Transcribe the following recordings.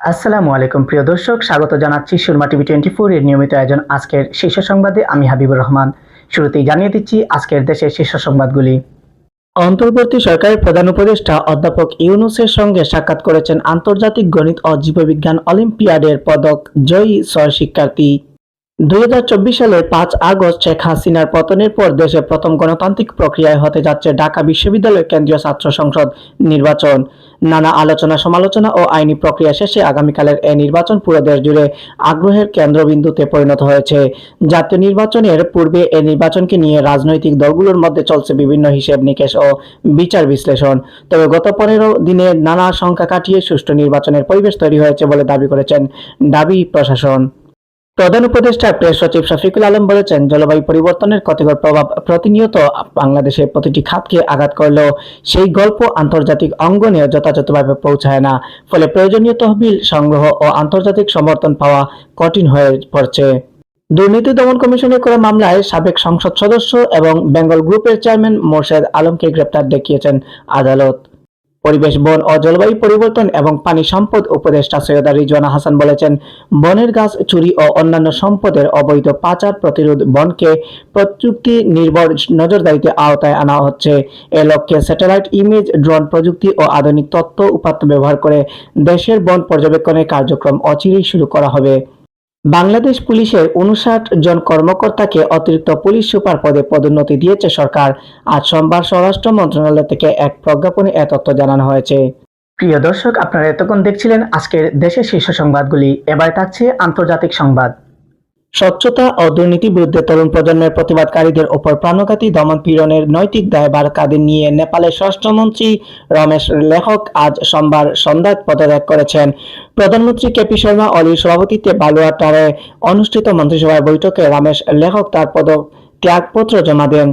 আসসালামু আলাইকুম, প্রিয় দর্শক। স্বাগত জানাচ্ছি সুরমা টিভি টোয়েন্টি ফোর এর নিয়মিত আয়োজন আজকের শীর্ষ সংবাদে। আমি হাবিবুর রহমান। শুরুতেই জানিয়ে দিচ্ছি আজকের দেশের শীর্ষ সংবাদগুলি। অন্তর্বর্তী সরকারের প্রধান উপদেষ্টা অধ্যাপক ইউনুসের সঙ্গে সাক্ষাৎ করেছেন আন্তর্জাতিক গণিত ও জীববিজ্ঞান অলিম্পিয়াডের পদক জয়ী ছয় শিক্ষার্থী দুই হাজার চব্বিশ সালের পাঁচ আগস্ট শেখ হাসিনার পতনের পর দেশে প্রথম গণতান্ত্রিক প্রক্রিয়ায় হতে যাচ্ছে ঢাকা বিশ্ববিদ্যালয়ের কেন্দ্রীয় ছাত্র সংসদ নির্বাচন। নানা আলোচনা, সমালোচনা ও আইনি প্রক্রিয়া শেষে আগামীকালের এই নির্বাচন পুরো দেশ জুড়ে আগ্রহের কেন্দ্রবিন্দুতে পরিণত হয়েছে। জাতীয় নির্বাচনের পূর্বে এই নির্বাচনকে নিয়ে রাজনৈতিক দলগুলোর মধ্যে চলছে বিভিন্ন হিসেব নিকেশ ও বিচার বিশ্লেষণ। তবে গত পনেরো দিনে নানা সংখ্যা কাটিয়ে সুষ্ঠু নির্বাচনের পরিবেশ তৈরি হয়েছে বলে দাবি করেছেন দাবি প্রশাসন। প্রধান উপদেষ্টা প্রেস সচিব শফিকুল আলম বলেছেন, জলবায়ু পরিবর্তনের ক্ষতিকর প্রভাব প্রতিনিয়ত বাংলাদেশের প্রতিটি খাতকে আঘাত করলেও সেই গল্প আন্তর্জাতিক অঙ্গনে যথাযথভাবে পৌঁছায় না। ফলে প্রয়োজনীয় তহবিল সংগ্রহ ও আন্তর্জাতিক সমর্থন পাওয়া কঠিন হয়ে পড়ছে। দুর্নীতি দমন কমিশনের করা মামলায় সাবেক সংসদ সদস্য এবং বেঙ্গল গ্রুপের চেয়ারম্যান মোর্শেদ আলমকে গ্রেপ্তার দেখিয়েছেন আদালত। পরিবেশ, বন ও জলবায়ু পরিবর্তন এবং পানি সম্পদ উপদেষ্টা সৈয়দা রিজওয়ানা হাসান বলেছেন, বনের গাছ, চুরি ও অন্যান্য সম্পদের অবৈধ পাচার প্রতিরোধ বনকে প্রযুক্তি নির্ভর নজরদারিতে আওতায় আনা হচ্ছে। এ লক্ষ্যে স্যাটেলাইট ইমেজ, ড্রোন প্রযুক্তি ও আধুনিক তথ্য উপাত্ত ব্যবহার করে দেশের বন পর্যবেক্ষণের কার্যক্রম অচিরেই শুরু করা হবে। বাংলাদেশ পুলিশের উনষাট জন কর্মকর্তাকে অতিরিক্ত পুলিশ সুপার পদে পদোন্নতি দিয়েছে সরকার। আজ সোমবার স্বরাষ্ট্র মন্ত্রণালয় থেকে এক প্রজ্ঞাপনে এ তথ্য জানানো হয়েছে। প্রিয় দর্শক, আপনারা এতক্ষণ দেখছিলেন আজকের দেশের শীর্ষ সংবাদগুলি। এবার থাকছে আন্তর্জাতিক সংবাদ। স্বচ্ছতা ও দুর্নীতি বিরুদ্ধে তরুণ প্রজন্মের প্রতিবাদকারীদের ওপর প্রাণঘাতী দমন পীড়নের নৈতিক দায়ভার কাঁধে নিয়ে নেপালের স্বরাষ্ট্রমন্ত্রী রমেশ লেখক আজ সোমবার সন্ধ্যায় পদত্যাগ করেছেন। প্রধানমন্ত্রী কেপি শর্মা অলির সভাপতিত্বে বালুয়াটারে অনুষ্ঠিত মন্ত্রিসভার বৈঠকে রমেশ লেখক তার পদ ত্যাগপত্র জমা দেন।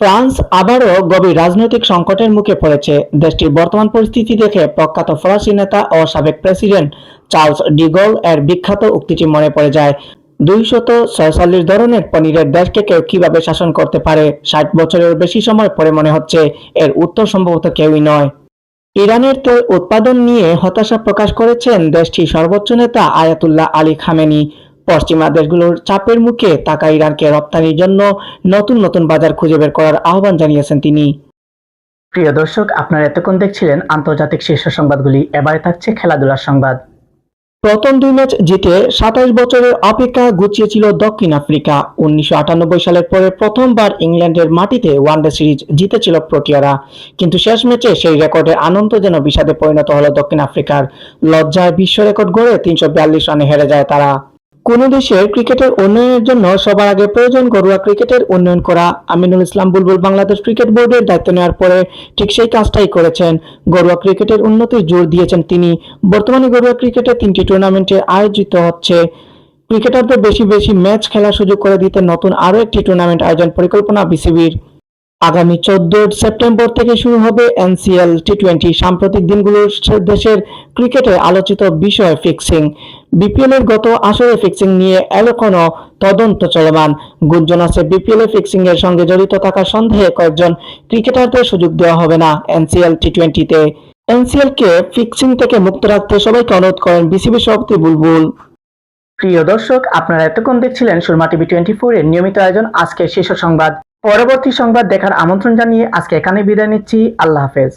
ফ্রান্স আবারও গভীর রাজনৈতিক সংকটের মুখে পড়েছে। দেশটির বর্তমান পরিস্থিতি দেখে প্রখ্যাত ফরাসি নেতা ও সাবেক প্রেসিডেন্ট চার্লস ডিগল এর বিখ্যাত উক্তিটি মনে পড়ে যায়। দুইশত ছয়চল্লিশ ধরনের পনিরের দেশকে কেউ কীভাবে শাসন করতে পারে, ষাট বছরের বেশি সময় পরে মনে হচ্ছে এর উত্তর সম্ভবত কেউই নয়। ইরানের তেল উৎপাদন নিয়ে হতাশা প্রকাশ করেছেন দেশটির সর্বোচ্চ নেতা আয়াতুল্লাহ আলী খামেনি। পশ্চিমা দেশগুলোর চাপের মুখে তাকা ইরানকে রপ্তানির জন্য নতুন নতুন বাজার খুঁজে বের করার আহ্বান জানিয়েছেন তিনি। প্রিয় দর্শক, আপনারা এতক্ষণ দেখছিলেন আন্তর্জাতিক শীর্ষ সংবাদগুলি। এবারে থাকছে খেলাধুলার সংবাদ। প্রথম দুই ম্যাচ জিতে সাতাশ বছরের অপেক্ষা গুছিয়েছিল দক্ষিণ আফ্রিকা। উনিশশো আটানব্বই সালের পরে প্রথমবার ইংল্যান্ডের মাটিতে ওয়ানডে সিরিজ জিতেছিল প্রোটিয়ারা। কিন্তু শেষ ম্যাচে সেই রেকর্ডের আনন্দ যেন বিষাদে পরিণত হলো দক্ষিণ আফ্রিকার। লজ্জায় বিশ্ব রেকর্ড গড়ে তিনশো বিয়াল্লিশ রানে হেরে যায় তারা। কোন দেশের ক্রিকেটের উন্নয়নের জন্য সবার আগে প্রয়োজন ঘরোয়া ক্রিকেটের উন্নয়ন করা। আমিনুল ইসলাম বুলবুল বাংলাদেশ ক্রিকেট বোর্ডের দায়িত্ব নেওয়ার পরে ঠিক সেই কাজটাই করেছেন। ঘরোয়া ক্রিকেটের উন্নতির জোর দিয়েছেন তিনি। বর্তমানে ঘরোয়া ক্রিকেটে তিনটি টুর্নামেন্টে আয়োজিত হচ্ছে। ক্রিকেটারদের বেশি বেশি ম্যাচ খেলার সুযোগ করে দিতে নতুন আরও একটি টুর্নামেন্ট আয়োজন পরিকল্পনা বিসিবির। আগামী চোদ্দ সেপ্টেম্বর থেকে শুরু হবে এনসিএল টি টোয়েন্টি। সাম্প্রতিক দিনগুলোর দেশের ক্রিকেটে আলোচিত বিষয় ফিক্সিং। বিপিএল এর গত আসরে ফিক্সিং নিয়ে এখনও তদন্ত চলমান। গুঞ্জন আছে বিপিএল এ ফিক্সিং এর সঙ্গে জড়িত থাকার সন্দেহে কয়েকজন ক্রিকেটারদের সুযোগ দেওয়া হবে না এনসিএল টি টোয়েন্টিতে এনসিএল কে ফিক্সিং থেকে মুক্ত রাখতে সবাইকে অনুরোধ করেন বিসিবি সভাপতি বুলবুল। প্রিয় দর্শক, আপনারা এতক্ষণ দেখছিলেন সুরমা টিভি টোয়েন্টি ফোর এর নিয়মিত আয়োজন আজকের শীর্ষ সংবাদ। পরবর্তী সংবাদ দেখার আমন্ত্রণ জানিয়ে আজকে এখানে বিদায় নিচ্ছি। আল্লাহ হাফেজ।